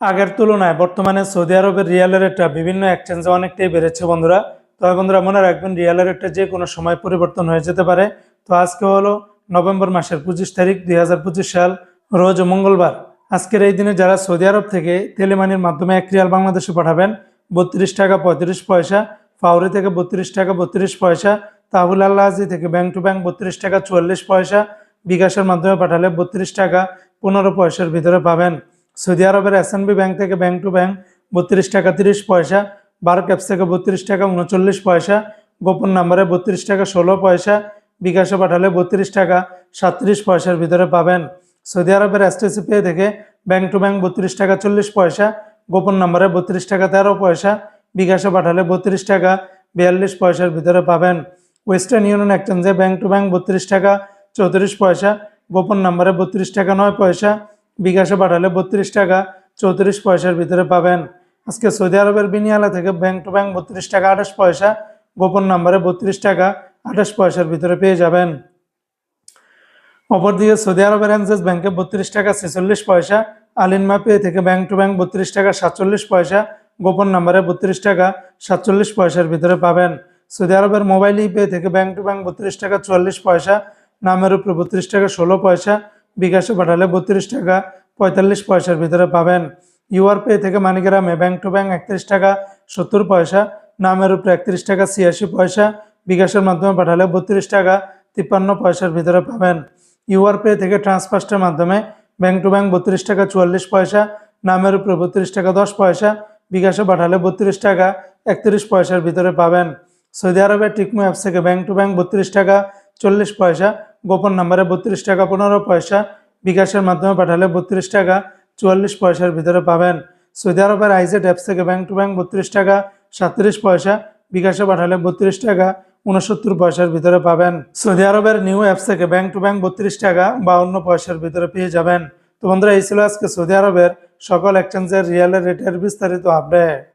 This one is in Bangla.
আগের তুলনায় বর্তমানে সৌদি আরবের রিয়ালের রেটটা বিভিন্ন এক্সচেঞ্জে অনেকটাই বেড়েছে বন্ধুরা। তবে বন্ধুরা মনে রাখবেন রিয়ালের রেটটা যে কোনো সময় পরিবর্তন হয়ে যেতে পারে। তো আজকে হলো নভেম্বর মাসের পঁচিশ তারিখ দুই হাজার পঁচিশ সাল, রোজ মঙ্গলবার। আজকের এই দিনে যারা সৌদি আরব থেকে তেলেমানির মাধ্যমে এক রিয়াল বাংলাদেশে পাঠাবেন, বত্রিশ টাকা পঁয়ত্রিশ পয়সা, ফাউরি থেকে বত্রিশ টাকা বত্রিশ পয়সা, তাহুল আল্লাহাজি থেকে ব্যাংক টু ব্যাংক বত্রিশ টাকা চুয়াল্লিশ পয়সা, বিকাশের মাধ্যমে পাঠালে বত্রিশ টাকা পনেরো পয়সার ভিতরে পাবেন। সৌদি আরবের এসএনবি ব্যাংক থেকে ব্যাংক টু ব্যাংক বত্রিশ টাকা তিরিশ পয়সা বার ক্যাপস থেকে বত্রিশ টাকা উনচল্লিশ পয়সা, গোপন নাম্বারে বত্রিশ টাকা ষোলো পয়সা, বিকাশে পাঠালে বত্রিশ টাকা সাতত্রিশ পয়সার ভিতরে পাবেন। সৌদি আরবের এসটিসি পে থেকে ব্যাংক টু ব্যাংক বত্রিশ টাকা চল্লিশ পয়সা, গোপন নাম্বারে বত্রিশ টাকা তেরো পয়সা, বিকাশে পাঠালে বত্রিশ টাকা বিয়াল্লিশ পয়সার ভিতরে পাবেন। ওয়েস্টার্ন ইউনিয়ন এক্সচেঞ্জে ব্যাংক টু ব্যাংক বত্রিশ টাকা চৌত্রিশ পয়সা, গোপন নাম্বারে বত্রিশ টাকা নয় পয়সা বিকাশে পাঠালে বত্রিশ টাকা চৌত্রিশ পয়সার ভিতরে পাবেন। আজকে সৌদি আরবের বিনিয়ালা থেকে ব্যাংক টু ব্যাংক বত্রিশ টাকা আঠাশ পয়সা, গোপন নাম্বারে বত্রিশ টাকা আঠাশ পয়সার ভিতরে পেয়ে যাবেন। অপরদিকে সৌদি আরবের অ্যান্সেস ব্যাংকে বত্রিশ টাকা ছেচল্লিশ পয়সা আলিনমা পে থেকে ব্যাংক টু ব্যাংক বত্রিশ টাকা সাতচল্লিশ পয়সা, গোপন নাম্বারে বত্রিশ টাকা সাতচল্লিশ পয়সার ভিতরে পাবেন। সৌদি আরবের মোবাইল ই পে থেকে ব্যাংক টু ব্যাংক বত্রিশ টাকা চুয়াল্লিশ পয়সা, নামের উপরে বত্রিশ টাকা ষোলো পয়সা বিকাশে পাঠালে বত্রিশ টাকা পঁয়তাল্লিশ পয়সার ভিতরে পাবেন। ইউআর পে থেকে মানিগ্রামে ব্যাংক টু ব্যাংক একত্রিশ টাকা, সত্তর পয়সা, নামের উপরে একত্রিশ টাকা, ছিয়াশি পয়সা। বিকাশের মাধ্যমে পাঠালে বত্রিশ টাকা, তিপ্পান্ন পয়সার ভিতরে পাবেন। ইউআর পে থেকে ট্রান্সফার্স্টের মাধ্যমে ব্যাংক টু ব্যাংক বত্রিশ টাকা, চুয়াল্লিশ পয়সা, নামের উপরে বত্রিশ টাকা, দশ পয়সা। বিকাশে পাঠালে বত্রিশ টাকা, একত্রিশ পয়সার ভিতরে পাবেন। সৌদি আরবের টিকমো অ্যাপস থেকে ব্যাংক টু ব্যাংক বত্রিশ টাকা, চল্লিশ পয়সা। গোপন নাম্বারে বত্রিশ টাকা পনেরো পয়সা বিকাশের মাধ্যমে পাঠালে বত্রিশ টাকা চুয়াল্লিশ পয়সার ভিতরে পাবেন। সৌদি আরবের আইজেড অ্যাপস থেকে ব্যাংক টু ব্যাংক বত্রিশ টাকা, সাতত্রিশ পয়সা বিকাশে পাঠালে বত্রিশ টাকা উনসত্তর পয়সার ভিতরে পাবেন। সৌদি আরবের নিউ অ্যাপস থেকে ব্যাংক টু ব্যাংক বত্রিশ টাকা, বাউন্ন পয়সার ভিতরে পেয়ে যাবেন। তো বন্ধুরা, এই ছিল আজকে সৌদি আরবের সকল এক্সচেঞ্জের রিয়ালের রেটের বিস্তারিত আপডেট